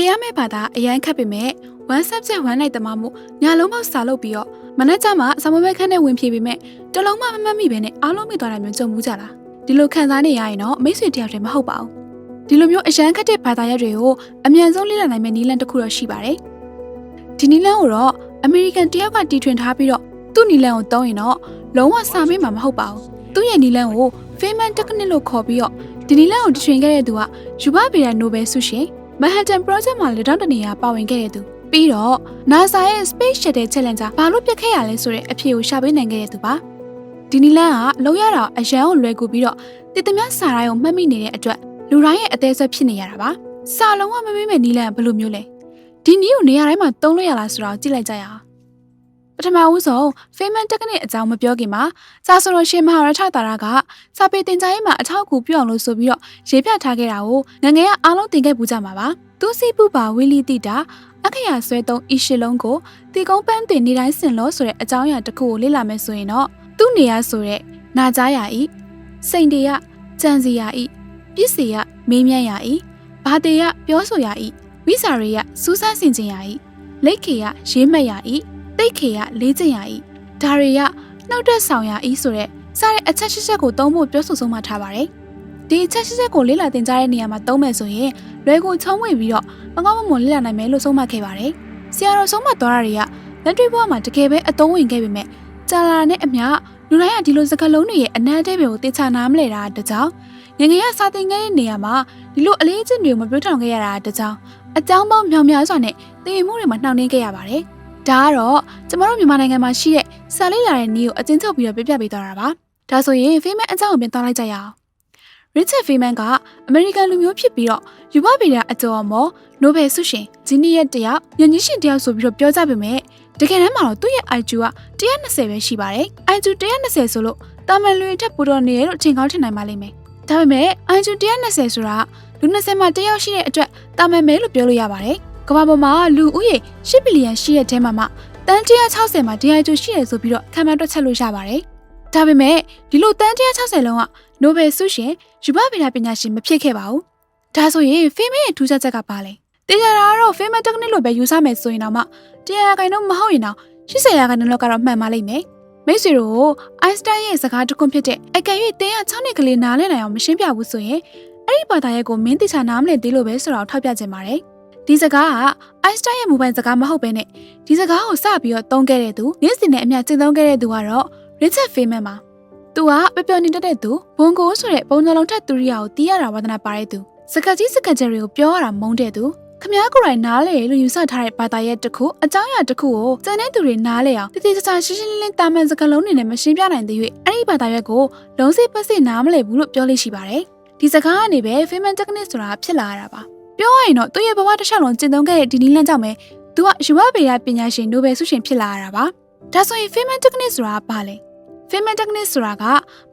ဖြေရမယ့်ဘာသာအရန်ခက်ပေမဲ့ one subject one night တမမို့ညာလုံးပေါက်စာလုပ်ပြီးတော့မနေ့ကမှစာမဘဲခန်းနဲ့ဝင်ဖြေပေမဲ့တလုံးမှမမှတ်မိပဲနဲ့အားလုံးမိသွားတာမျိုးကြုံမှုကြလားဒီလိုခံစားနေရရင်တော့မိတ်ဆွေတယောက်တည်းမဟုတ်ပါဘူးဒီလိုမျိုးအရန်ခက်တဲ့ဘာသာရပ်တွေကိုအမြန်ဆုံးလေ့လာနိုင်မယ့်နည်းလမ်းတစ်ခုတော့ရှိပါတယ်ဒီနည်းလမ်းကိုတော့အမေရိကန်တယောက်ကတီထွင်ထားပြီးတော့သူ့နည်းလမ်းကိုသုံးရင်တော့လုံးဝစာမေးမှာမဟုတ်ပါဘူးသူ့ရဲ့နည်းလမ်းကို Feynman Technique လို့ခေါ်ပြီးတော့ဒီနည်းလမ်းကိုတီထွင်ခဲ့တဲ့သူကယူဘဗေဒနိုဘယ်ဆုရှင် Manhattan Project မှာလက်ထောက်တနေရာပါဝင်ခဲ့တဲ့သူပြီးတော့ NASA ရဲ့ Space Shuttle Challenge ဘာလို့ပြတ်ခဲ့ရလဲဆိုတဲ့အဖြေကိုရှာပေးနိုင်ခဲ့တဲ့သူပါဒီနီလန်ကလုံရတာအရန်ကိုလွယ်ကူပြီးတော့တည်တမျှစာရိုင်းကိုမှတ်မိနေတဲ့အတွက်လူတိုင်းရဲ့အသေးဆွဲဖြစ်နေရတာပါစာလုံးကမမေ့မဲ့နီလန်ကဘယ်လိုမျိုးလဲဒီနီးကိုနေရာတိုင်းမှာသုံးလို့ရလားဆိုတော့ကြည့်လိုက်ကြရအောင် ပထမဦးဆုံး Feynman Technique အကြောင်းမပြောခင်မှာစာဆိုလို့ရှင်မဟာရထတာရကစာပေတင်ကြားရေးမှာအထောက်အကူပြုအောင်လို့ဆိုပြီးတော့ရေးပြထားခဲ့တာကိုငငယ်ကအားလုံးသင်ခဲ့ပူးကြမှာပါသူစီပူပါဝီလီတီတာအခရာဆွဲသုံးအီရှစ်လုံးကိုတီကုန်းပန်းတင်နေတိုင်းစင်လို့ဆိုတဲ့အကြောင်းအရာတစ်ခုကိုလေ့လာမယ်ဆိုရင်တော့သူ့နေရဆိုတဲ့နာကြားရာဤစိန်တေရကြံစီရာဤပစ္စည်းရမေးမြန်းရာဤဘာတေရပြောဆိုရာဤဝိစာရေရစူးစမ်းဆင်ခြင်ရာဤလိတ်ခေရရေးမှတ်ရာဤ တိတ်ခေရလေးကျင်ရာဤဒါတွေရနှုတ်သက်ဆောင်ရာဤဆိုတဲ့စတဲ့အချက်ရှိချက်ကိုသုံးဖို့ပြောဆိုဆုံးမထားပါတယ်ဒီအချက်ရှိချက်ကိုလေ့လာသင်ကြားတဲ့နေရာမှာသုံးမယ်ဆိုရင်လွယ်ကူချုံးဝင်ပြီးတော့မကောင်းမမွန်လေ့လာနိုင်မယ်လို့ဆုံးမခဲ့ပါတယ်။ဆရာတော်ဆုံးမသွားတာတွေကလက်တွေ့ဘဝမှာတကယ်ပဲအသုံးဝင်ခဲ့ပေမဲ့ကြာလာနဲ့အမျှလူတိုင်းကဒီလိုစကားလုံးတွေရဲ့အနက်အသေးတွေကိုသိချနားမလဲတာတကြောင်ငငယ်ကစာသင်ခဲ့တဲ့နေရာမှာဒီလိုအလေးအကျင့်တွေကိုမပြောထောင်ခဲ့ရတာတကြောင်အကြောင်းပေါင်းမြောင်များစွာနဲ့သင်ယူမှုတွေမှာနှောင့်နှေးခဲ့ရပါတယ်။ ဒါကတော့ကျမတို့မြန်မာနိုင်ငံမှာရှိတဲ့စာလေးလာတဲ့နည်းကိုအကျဉ်းချုပ်ပြီးတော့ပြပြပေးသွားတာပါ။ဒါဆိုရင်ဖေးမအကြောင်းကိုပြန်သွားလိုက်ကြရအောင်။ Richard Feynman ကအမေရိကန်လူမျိုးဖြစ်ပြီးတော့ယူဘဗေဒအကျော်အမော်နိုဘယ်ဆုရှင်ဂျီနီယက်တယောက်ညဉ့်ကြီးရှင်တယောက်ဆိုပြီးတော့ပြောကြပေမဲ့တကယ်တမ်းမှာတော့သူ့ရဲ့ IQ က120ပဲရှိပါတယ် IQ 120ဆိုလို့တာမန်လူတွေထက်ပိုတော့နေရလို့ထင်ကောင်းထင်နိုင်ပါလိမ့်မယ်ဒါပေမဲ့ IQ 120ဆိုတာလူ20မှာတယောက်ရှိတဲ့အတွက်တာမန်မဲလို့ပြောလို့ရပါတယ် ကမ္ဘာပေါ်မှာလူဦးရေ10ဘီလီယံရှိတဲ့ထဲမှာမှတန်း160မှာ DIQ ရှိတယ်ဆိုပြီးတော့ခံမှန်းတွက်ချက်လို့ရပါတယ်ဒါပေမဲ့ဒီလိုတန်း160လုံးကနိုဘယ်ဆုရှင်ယူဘဗေဒပညာရှင်မဖြစ်ခဲ့ပါဘူးဒါဆိုရင်ဖေးမဲရဲ့ထူးခြားချက်ကဘာလဲတင်ကြတာကတော့ဖေးမဲ technique လို့ပဲယူဆမယ်ဆိုရင်တော့မှတရားရခိုင်တော့မဟုတ်ရင်တော့80ရာခိုင်နှုန်းလောက်ကတော့မှန်ပါလိမ့်မယ်မိတ်ဆွေတို့အိုင်စတိုင်းရဲ့စကားတစ်ခုဖြစ်တဲ့အကယ်၍တင်းရ6နှစ်ကလေးနားလည်နိုင်အောင်မရှင်းပြဘူးဆိုရင်အဲ့ဒီဘာသာရဲ့ကိုမင်းတိချာနားမလည်သေးလို့ပဲဆိုတော့ထောက်ပြခြင်းပါတယ် ဒီစကားကအိုင်စတိုင်းရဲ့မူပိုင်စကားမဟုတ်ဘဲနဲ့ဒီစကားကိုစပြီးတော့သုံးခဲ့တဲ့သူနေ့စဉ်နဲ့အမျှကျင့်သုံးခဲ့တဲ့သူကတော့ Richard Feynman ပါသူကပျော်ပျော်နေတတ်တဲ့သူဘွန်ကိုဆိုတဲ့ပုံနှလုံးထက်သူရိယာကိုတီးရတာဝါသနာပါတဲ့သူစကကြီးစကကြယ်တွေကိုပြောရတာမုန်းတဲ့သူခမားကိုယ်တိုင်နားလေလို့ယူဆထားတဲ့ဘာသာရဲ့တစ်ခုအကြောင်းအရာတစ်ခုကိုကျန်တဲ့သူတွေနားလေအောင်တည်တည်ချာချာရှင်းရှင်းလင်းလင်းတာမန်စကားလုံးတွေနဲ့မရှင်းပြနိုင်သေး၍အဲ့ဒီဘာသာရဲ့ကိုလုံးစိပတ်စစ်နားမလည်ဘူးလို့ပြောလို့ရှိပါတယ်ဒီစကားကနေပဲ Feynman Technique ဆိုတာဖြစ်လာရတာပါ ပြောရရင်တော့သူ့ရဲ့ဘဝတစ်လျှောက်လုံးကျင့်သုံးခဲ့တဲ့ဒီနည်းလမ်းကြောင့်ပဲသူကယူဝဗေဒပညာရှင်နိုဘယ်ဆုရှင်ဖြစ်လာရတာပါဒါဆိုရင် Feynman Technique ဆိုတာဘာလဲ Feynman Technique ဆိုတာက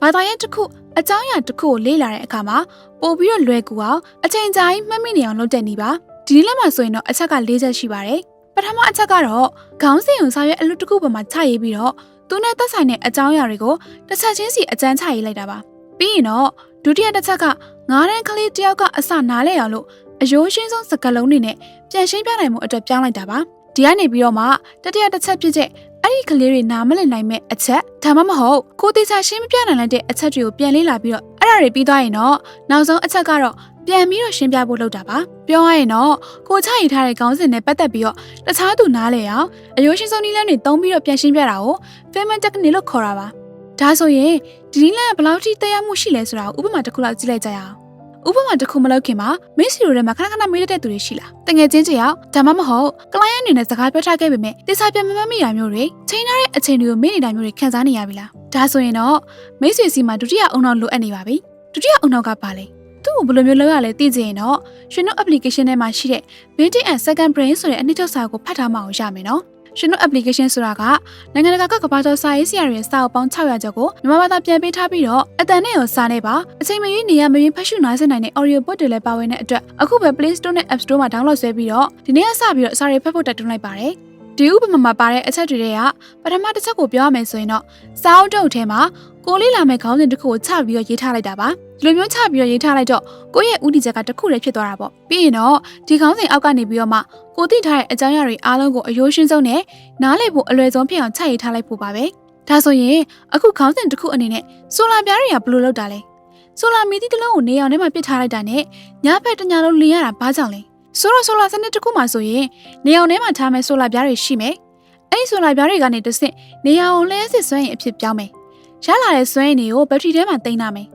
ဘာသာရဲ့တစ်ခုအကြောင်းအရာတစ်ခုကိုလေ့လာတဲ့အခါမှာပို့ပြီးတော့လွယ်ကူအောင်အချိန်ကြာကြီးမှတ်မိနေအောင်လုပ်တဲ့နည်းပါဒီနည်းလက်မှာဆိုရင်တော့အချက်က၄ချက်ရှိပါတယ်ပထမအချက်ကတော့ခေါင်းစဉ်ကိုစာရွက်အလုပ်တစ်ခုပေါ်မှာချရေးပြီးတော့သူနဲ့သက်ဆိုင်တဲ့အကြောင်းအရာတွေကိုတစ်ချက်ချင်းစီအကြမ်းချရေးလိုက်တာပါပြီးရင်တော့ဒုတိယတစ်ချက်ကငားတန်းကလေးတယောက်ကအစနားလဲအောင်လို့ အယိုးရှင်းဆုံးစကားလုံးတွေနဲ့ပြန်ရှင်းပြနိုင်မှုအတွက်ပြောင်းလိုက်တာပါဒီကနေပြီးတော့မှတတိယတစ်ချက်ဖြစ်တဲ့အဲ့ဒီကလေးတွေနားမလည်နိုင်မဲ့အချက်ဒါမှမဟုတ်ကိုတေချာရှင်းမပြနိုင်တဲ့အချက်တွေကိုပြန်လေ့လာပြီးတော့အဲ့ဒါတွေပြီးသွားရင်တော့နောက်ဆုံးအချက်ကတော့ပြန်ပြီးတော့ရှင်းပြဖို့လုပ်တာပါပြောရရင်တော့ကိုချရထားတဲ့ခေါင်းစဉ်နဲ့ပတ်သက်ပြီးတော့တခြားသူနားလဲအောင်အယိုးရှင်းဆုံးနည်းလမ်းတွေသုံးပြီးတော့ပြန်ရှင်းပြတာကို Feynman technique လို့ခေါ်တာပါဒါဆိုရင်ဒီနည်းလမ်းကဘယ်လောက်ထိတရားမှုရှိလဲဆိုတာကိုဥပမာတစ်ခုလောက်ကြည့်လိုက်ကြရအောင် ဥပမာတစ်ခုမလုပ်ခင်မှာမင်းစီရိုထဲမှာခဏခဏမေးတတ်တဲ့သူတွေရှိလားတငယ်ချင်းတယောက်ဒါမှမဟုတ်ကလိုင်းအနေနဲ့စကားပြောထားခဲ့ပေမဲ့တိစာပြန်မမှတ်မိတာမျိုးတွေချိန်ထားတဲ့အချိန်တွေကိုမေ့နေတာမျိုးတွေခံစားနေရပြီလားဒါဆိုရင်တော့မိတ်ဆွေစီမှာဒုတိယအုံနောက်လိုအပ်နေပါပြီဒုတိယအုံနောက်ကပါလေသူ့ကိုဘယ်လိုမျိုးလုပ်ရလဲသိချင်ရင်တော့ရှင်တို့ application ထဲမှာရှိတဲ့ Minting and Second Brain ဆိုတဲ့အနှစ်ချုပ်စာကိုဖတ်ထားမှအောင်ရမယ်နော် ရှင်တို့ application ဆိုတာကနိုင်ငံတကာကကမ္ဘာကျော်စာရေးဆရာတွေရဲ့စာအုပ်ပေါင်း600ကျော်ကိုမြန်မာဘာသာပြန်ပေးထားပြီးတော့အတန်နဲ့ရောစာနဲ့ပါအချိန်မရွေးနေရမရွေးဖတ်ရှုနားဆင်နိုင်တဲ့ audio book တွေလည်းပါဝင်တဲ့အတွက်အခုပဲ Play Store နဲ့ App Store မှာ download ဆွဲပြီးတော့ဒီနေ့ကစပြီးတော့စာတွေဖတ်ဖို့တက်တွန်းလိုက်ပါတယ်ဒီဥပမာမှာပါတဲ့အချက်တွေတွေကပထမတစ်ချက်ကိုပြောရမယ်ဆိုရင်တော့စာအုပ်တုပ်ထဲမှာကိုလေးလာမဲ့ခေါင်းစဉ်တစ်ခုကိုချပြီးတော့ရေးထားလိုက်တာပါ ဒီလိုမျိုးချပြီးတော့ရေးထားလိုက်တော့ကိုယ့်ရဲ့ဥတီချက်ကတစ်ခုတည်းဖြစ်သွားတာပေါ့ပြီးရင်တော့ဒီခေါင်းစဉ်အောက်ကနေပြီးတော့မှကိုသိထားတဲ့အကြောင်းအရာတွေအားလုံးကိုအယိုးရှင်းဆုံးနဲ့နားလည်ဖို့အလွယ်ဆုံးဖြစ်အောင်ချရေးထားလိုက်ဖို့ပါပဲဒါဆိုရင်အခုခေါင်းစဉ်တစ်ခုအနေနဲ့ဆိုလာပြားတွေကဘယ်လိုလုပ်တာလဲဆိုလာမီတီတစ်လုံးကိုနေအောင်ထဲမှာပစ်ထားလိုက်တာနဲ့ညဘက်တညလုံးလင်းရတာဘာကြောင့်လဲဆိုတော့ဆိုလာစနစ်တစ်ခုမှဆိုရင်နေအောင်ထဲမှာထားမဲ့ဆိုလာပြားတွေရှိမယ်အဲ့ဒီဆိုလာပြားတွေကနေတစ်ဆင့်နေအောင်လျှက်စစ်စွမ်းရင်အဖြစ်ပြောင်းမယ်ရလာတဲ့စွမ်းရင်တွေကိုဘက်ထရီထဲမှာတင်ထားမယ်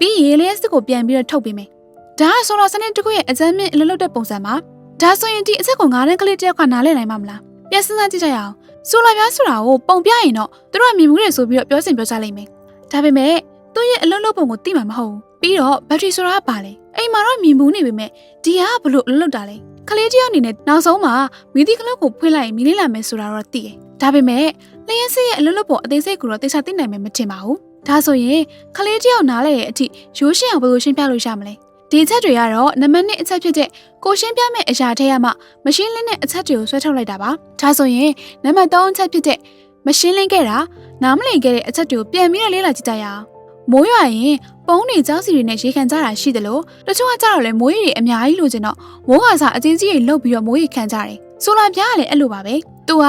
ပြီးရင်လျှက်စစ်ကိုပြန်ပြီးတော့ထုတ်ပေးမယ်။ဒါကဆိုလာစနစ်တစ်ခုရဲ့အကြမ်းမြင့်အလုပ်လုပ်တဲ့ပုံစံပါ။ဒါဆိုရင်ဒီအချက်ကိုငါးတန်းကလေးတစ်ယောက်ကနားလည်နိုင်မှာမလား။ပြန်စဉ်းစားကြည့်ကြရအောင်။ဆိုလာပြားဆိုတာကိုပုံပြရင်တော့သူတို့ကမြင်မှုတွေဆိုပြီးတော့ပြောစင်ပြောကြလိမ့်မယ်။ဒါပေမဲ့သူ့ရဲ့အလုပ်လုပ်ပုံကိုသိမှာမဟုတ်ဘူး။ပြီးတော့ဘက်ထရီဆိုတာကပါလေ။အိမ်မှာတော့မြင်မှုနေပေမဲ့ဒီကဘလို့အလုပ်လုပ်တာလဲ။ကလေးတစ်ယောက်အနေနဲ့နောက်ဆုံးမှာမီဒီကလုတ်ကိုဖွင့်လိုက်ရင်မီလေးလာမယ်ဆိုတာတော့သိတယ်။ဒါပေမဲ့လျှက်စစ်ရဲ့အလုပ်လုပ်ပုံအသေးစိတ်ကိုတော့သိချသိနိုင်မယ်မထင်ပါဘူး။ ဒါဆိုရင်ကလေးတစ်ယောက်နားလဲရဲ့အထိရိုးရှင်းအောင်ဘယ်လိုရှင်းပြလို့ရမလဲဒီအချက်တွေကတော့နံပါတ်1အချက်ဖြစ်တဲ့ကိုရှင်းပြမဲ့အရာထဲရမှမရှင်းလင်းတဲ့အချက်တွေကိုဆွဲထုတ်လိုက်တာပါဒါဆိုရင်နံပါတ်3အချက်ဖြစ်တဲ့မရှင်းလင်းခဲ့တာနားမလည်ခဲ့တဲ့အချက်တွေကိုပြန်ပြီးတော့လေ့လာကြည့်ကြရအောင်မိုးရွာရင်ပုံးတွေကြောက်စီတွေနဲ့ရေခံကြတာရှိတယ်လို့တချို့ကကြတော့လေမိုးရီတွေအများကြီးလိုချင်တော့မိုးကစားအချင်းကြီးတွေလှုပ်ပြီးတော့မိုးရီခံကြတယ်ဆိုလာပြားကလည်းအဲ့လိုပါပဲ သူက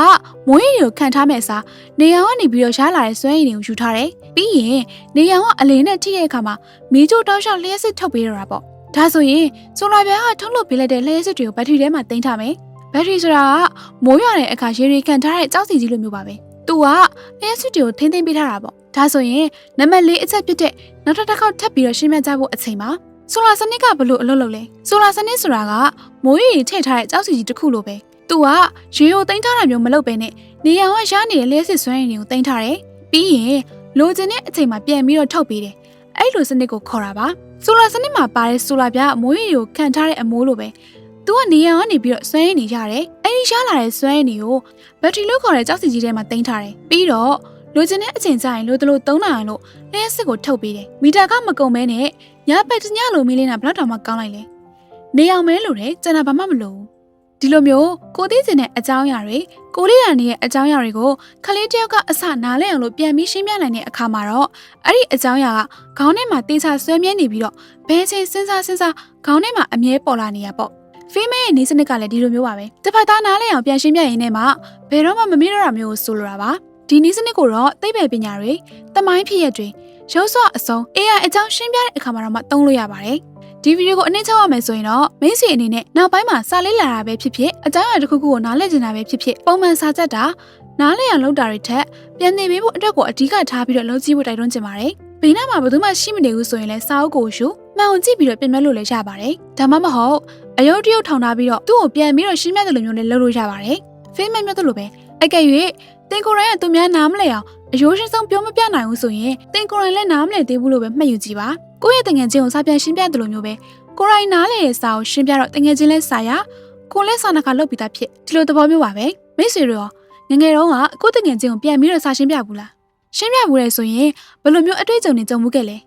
မိုးရီတွေကိုခံထားမဲ့အစားနေရောင်ကနေပြီးတော့ရှားလာတဲ့စွမ်းရည်တွေကိုယူထားတယ်ပြီးရင်နေရောင်ကအလင်းနဲ့ထိတဲ့အခါမှာမီးကြိုတောက်လျှောက်လျှက်စစ်ထုတ်ပေးတော့တာပေါ့ဒါဆိုရင်ဆိုလာပြားကထုတ်လုပ်ပေးလိုက်တဲ့လျှက်စစ်တွေကိုဘက်ထရီထဲမှာတင်ထားမယ်ဘက်ထရီဆိုတာကမိုးရွာတဲ့အခါရေတွေခံထားတဲ့ကြောက်စီကြီးလိုမျိုးပါပဲသူကလျှက်စစ်တွေကိုထိမ့်သိမ့်ပေးထားတာပေါ့ဒါဆိုရင်နံပါတ်၄အချက်ဖြစ်တဲ့နောက်ထပ်တစ်ခေါက်ထပ်ပြီးတော့ရှင်းပြကြဖို့အချိန်ပါဆိုလာစနစ်ကဘလို့အလုပ်လုပ်လဲဆိုလာစနစ်ဆိုတာကမိုးရီထည့်ထားတဲ့ကြောက်စီကြီးတစ်ခုလိုပဲ သူကရေကိုတင်ထားတာမျိုးမလုပ်ပဲနဲ့နေရောင်ကရနေတဲ့လျှက်စစ်စွမ်းရည်တွေကိုတင်ထားတယ်ပြီးရင်လိုချင်တဲ့အချိန်မှာပြန်ပြီးတော့ထုတ်ပေးတယ်အဲ့လိုစနစ်ကိုခေါ်တာပါဆိုလာစနစ်မှာပါတဲ့ဆိုလာပြားမိုးရီကိုခံထားတဲ့အမိုးလိုပဲသူကနေရောင်ကနေပြီးတော့စွမ်းရည်နေရတယ်အဲ့ဒီရှားလာတဲ့စွမ်းရည်တွေကိုဘက်ထရီလို့ခေါ်တဲ့ကြောက်စီကြီးထဲမှာတင်ထားတယ်ပြီးတော့လိုချင်တဲ့အချိန်ကျရင်လိုတလို့သုံးနိုင်အောင်လို့လျှက်စစ်ကိုထုတ်ပေးတယ်မီတာကမကုန်မဲနဲ့ညဘက်တညလိုမီလင်းတာဘယ်တော့မှကောင်းလိုက်လဲနေအောင်မဲလို့တယ်ကျန်တာဘာမှမလိုဘူး ဒီလိုမျိုးကိုသိကျင်တဲ့အကြောင်းအရာတွေကိုလေးရနေရဲ့အကြောင်းအရာတွေကိုခလေးတယောက်ကအစနားလဲအောင်လို့ပြန်ပြီးရှင်းပြနိုင်တဲ့အခါမှာတော့အဲ့ဒီအကြောင်းအရာကခေါင်းထဲမှာတေချာဆွဲမြဲနေပြီးတော့ဘဲချင်းစဉ်းစားစဉ်းစားခေါင်းထဲမှာအမြဲပေါ်လာနေရပေါ့ဖေးမဲရဲ့နေစနစ်ကလည်းဒီလိုမျိုးပါပဲတစ်ဖက်သားနားလဲအောင်ပြန်ရှင်းပြရင်းနဲ့မှဘယ်တော့မှမမေ့တော့တာမျိုးကိုဆိုလိုတာပါဒီနည်းစနစ်ကိုတော့သိပ္ပံပညာတွေတမိုင်းဖြစ်ရတွေရုပ်စွာအစုံ AI အကြောင်းရှင်းပြတဲ့အခါမှာတော့မှသုံးလို့ရပါတယ် ဒီဗီဒီယိုကိုအနည်းချုပ်ရမယ်ဆိုရင်တော့မင်းစီအနေနဲ့နောက်ပိုင်းမှာစာလေးလာတာပဲဖြစ်ဖြစ်အကြောင်းအရာတစ်ခုခုကိုနားလည်ချင်တာပဲဖြစ်ဖြစ်ပုံမှန်စာချက်တာနားလည်အောင်လုပ်တာတွေထက်ပြန်နေပေးဖို့အတွက်ကိုအဓိကထားပြီးတော့လုပ်ကြည့်ဖို့တိုက်တွန်းချင်ပါတယ်ဘေးနားမှာဘယ်သူမှရှိမနေဘူးဆိုရင်လည်းစာအုပ်ကိုရှုမှန်အောင်ကြည့်ပြီးတော့ပြင်မဲ့လို့လည်းရပါတယ်ဒါမှမဟုတ်အယုတ်တရုတ်ထောင်ထားပြီးတော့သူ့ကိုပြန်ပြီးတော့ရှင်းပြတယ်လို့မျိုးလည်းလုပ်လို့ရပါတယ်ဖေးမမျိုးတယ်လို့ပဲအကယ်၍တင်ကိုယ်ရိုင်းကသူများနားမလဲအောင်အယိုးရှင်းဆုံးပြောမပြနိုင်ဘူးဆိုရင်တင်ကိုယ်ရိုင်းလည်းနားမလဲသေးဘူးလို့ပဲမှတ်ယူကြည့်ပါ ကိုယ့်ရဲ့တငယ်ချင်းကိုစာပြန်ရှင်းပြတယ်လို့မျိုးပဲကိုယ်ရိုင်းနားလေတဲ့စာကိုရှင်းပြတော့တငယ်ချင်းလဲစာရကိုလည်းစာနှခါလုပ်ပြီးသားဖြစ်ဒီလိုသဘောမျိုးပါပဲမိတ်ဆွေတို့ရောငငယ်တုန်းကကိုယ့်တငယ်ချင်းကိုပြန်ပြီးတော့စာရှင်းပြဘူးလားရှင်းပြဘူးလေဆိုရင်ဘယ်လိုမျိုးအတွေ့အကြုံတွေကြုံမှုခဲ့လဲ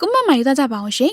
ကိုမမရေးသားကြပါအောင်ရှင်